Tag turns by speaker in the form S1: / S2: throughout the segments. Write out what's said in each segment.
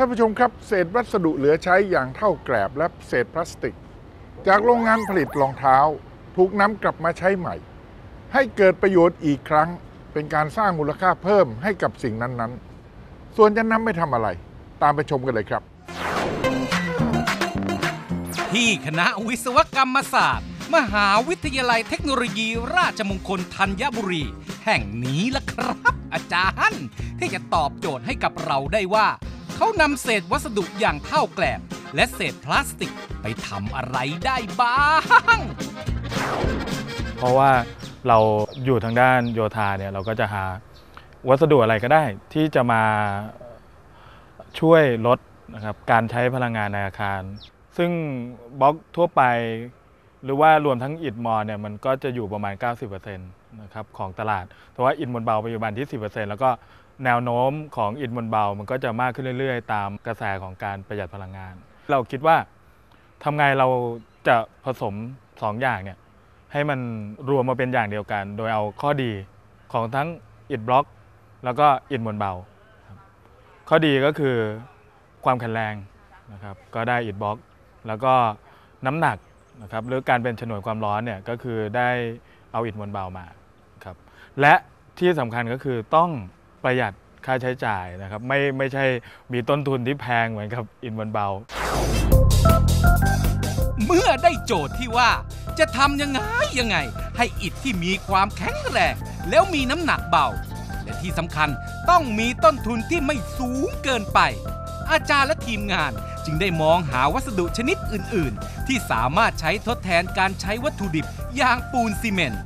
S1: ท่านผู้ชมครับ เศษวัสดุเหลือใช้อย่างเท่าแกลบและเศษพลาสติก จากโรงงานผลิตรองเท้า ถูกนำกลับมาใช้ใหม่ ให้เกิดประโยชน์อีกครั้ง เป็นการสร้างมูลค่าเพิ่มให้กับสิ่งนั้นๆ ส่วนจะนำไปทำอะไร ตามไปชมกันเลยครับ
S2: ที่คณะวิศวกรรมศาสตร์ มหาวิทยาลัยเทคโนโลยี ราชมงคลธัญบุรี แห่งนี้ล่ะครับ อาจารย์ ที่จะตอบโจทย์ให้กับเราได้ว่า เขานำเศษวัสดุอย่างเท่าแกลบ และเศษพลาสติกไปทำอะไรได้บ้าง
S3: เพราะว่าเราอยู่ทางด้านโยธาเนี่ยเราก็จะหาวัสดุอะไรก็ได้ที่จะมาช่วยลดนะครับการใช้พลังงานในอาคาร ซึ่งบล็อกทั่วไป หรือว่ารวมทั้งอิฐมอลเนี่ยมันก็จะอยู่ประมาณ 90%นะครับของตลาด แต่ว่าอิฐมวลเบาปัจจุบันที่ 10%แล้วก็แนวโน้มของอิฐมวลเบา มันก็จะมากขึ้นเรื่อยๆ ตามกระแสของการประหยัดพลังงาน เราคิดว่าทำไงเราจะผสมสองอย่างเนี่ยให้มันรวมมาเป็นอย่างเดียวกัน โดยเอาข้อดีของทั้งอิฐบล็อก แล้วก็อิฐมวลเบา ข้อดีก็คือความแข็งแรงนะครับก็ได้อิฐบล็อก แล้วก็น้ำหนัก นะครับหรือการเป็นฉนวนความร้อนเนี่ยก็คือได้เอาอิฐมวลเบามาครับและที่สำคัญก็คือต้องประหยัดค่าใช้จ่ายนะครับไม่ไม่ใช่มีต้นทุนที่แพงเหมือนกับอิฐมวลเบา
S2: เมื่อได้โจทย์ที่ว่าจะทำยังไงยังไง ให้อิฐที่มีความแข็งแรง แล้วมีน้ำหนักเบา และที่สำคัญต้องมีต้นทุนที่ไม่สูงเกินไป อาจารย์และทีมงาน จึงได้มองหาวัสดุชนิดอื่น ๆ ที่สามารถใช้ทดแทนการใช้วัตถุดิบอย่างปูนซีเมนต์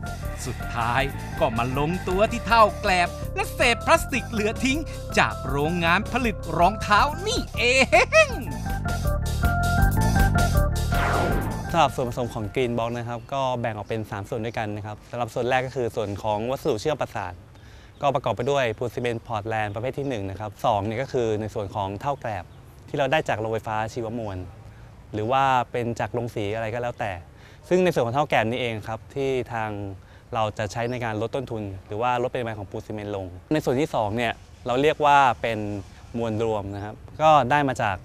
S2: สุดท้ายก็มาลงตัวที่เท่าแกลบ และเศษพลาสติกเหลือทิ้ง จากโรงงานผลิตรองเท้านี่เอง
S4: สำหรับส่วนผสมของกรีนบล็อกนะครับ ก็แบ่งออกเป็น 3 ส่วนด้วยกันนะครับสำหรับส่วนแรกก็คือส่วนของวัสดุเชื่อมประสาน ก็ประกอบไปด้วยปูนซีเมนต์พอร์ตแลนด์ประเภทที่1นะครับสองเนี่ยก็คือในส่วนของเท่าแกลบ ที่เราได้จากโรงไฟฟ้าชีวมวล หรือว่าเป็นจากโรงสีอะไรก็แล้วแต่ ซึ่งในส่วนของเท่าแกลบนี่เองครับที่ทางเราจะใช้ในการลดต้นทุน หรือว่าลดปริมาณของปูนซีเมนต์ลง ในส่วนที่สองเนี่ยเราเรียกว่าเป็นมวลรวมนะครับ ก็ได้มาจาก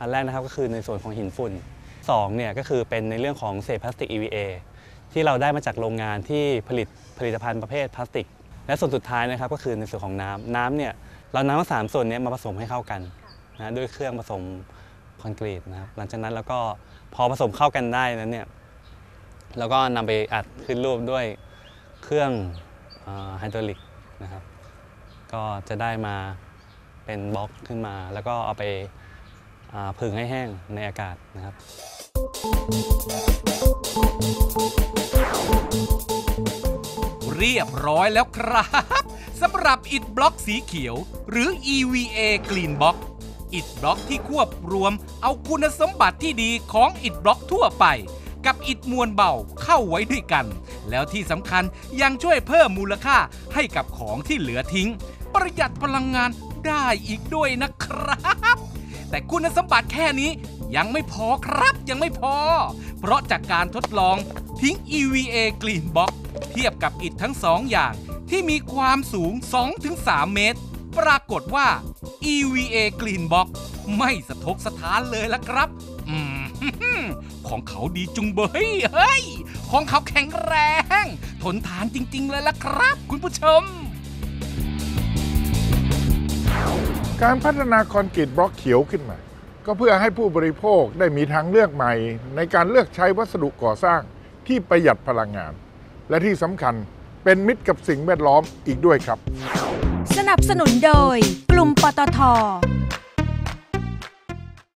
S4: อันแรกนะครับก็คือในส่วนของหินฝุ่น2เนี่ยก็คือเป็นในเรื่องของเศษพลาสติก EVA ที่เราได้มาจากโรงงานที่ผลิตผลิตภัณฑ์ประเภทพลาสติก และส่วนสุดท้ายนะครับก็คือในส่วนของน้ำน้ำเนี่ยเรานำทั้งสามส่วนนี้มาผสมให้เข้ากันนะด้วยเครื่องผสมคอนกรีตนะครับหลังจากนั้นแล้วก็พอผสมเข้ากันได้นั้นเนี่ยเราก็นำไปอัดขึ้นรูปด้วยเครื่องไฮดรอลิกนะครับ ก็จะได้มาเป็นบล็อกขึ้นมา แล้วก็เอาไปอ่าผึ่งให้แห้งในอากาศนะครับ
S2: เรียบร้อยแล้วครับสำหรับอิฐบล็อกสีเขียว หรือ EVA Green Box อิฐบล็อกที่ควบรวม เอาคุณสมบัติที่ดีของอิฐบล็อกทั่วไป กับอิฐมวลเบาเข้าไว้ด้วยกัน แล้วที่สำคัญยังช่วยเพิ่มมูลค่าให้กับของที่เหลือทิ้ง ประหยัดพลังงานได้อีกด้วยนะครับ แต่คุณสมบัติแค่นี้ยังไม่พอครับยังไม่พอ เพราะจากการทดลองทิ้ง EVA Green Box เทียบกับอิฐทั้งสองอย่างที่มีความสูง 2-3 เมตร ปรากฏว่า EVA Green Box ไม่สะทกสถานเลยละครับ อืม ของเขาดีจุงเบยเฮ้ย ของเขาแข็งแรง ทนทานจริง ๆ เลยละครับ คุณผู้ชม
S1: การพัฒนาคอนกรีตบล็อกเขียวขึ้นมา ก็เพื่อให้ผู้บริโภคได้มีทางเลือกใหม่ ในการเลือกใช้วัสดุก่อสร้างที่ประหยัดพลังงาน และที่สำคัญเป็นมิตรกับสิ่งแวดล้อมอีกด้วยครับ
S5: สนับสนุนโดยกลุ่มปตท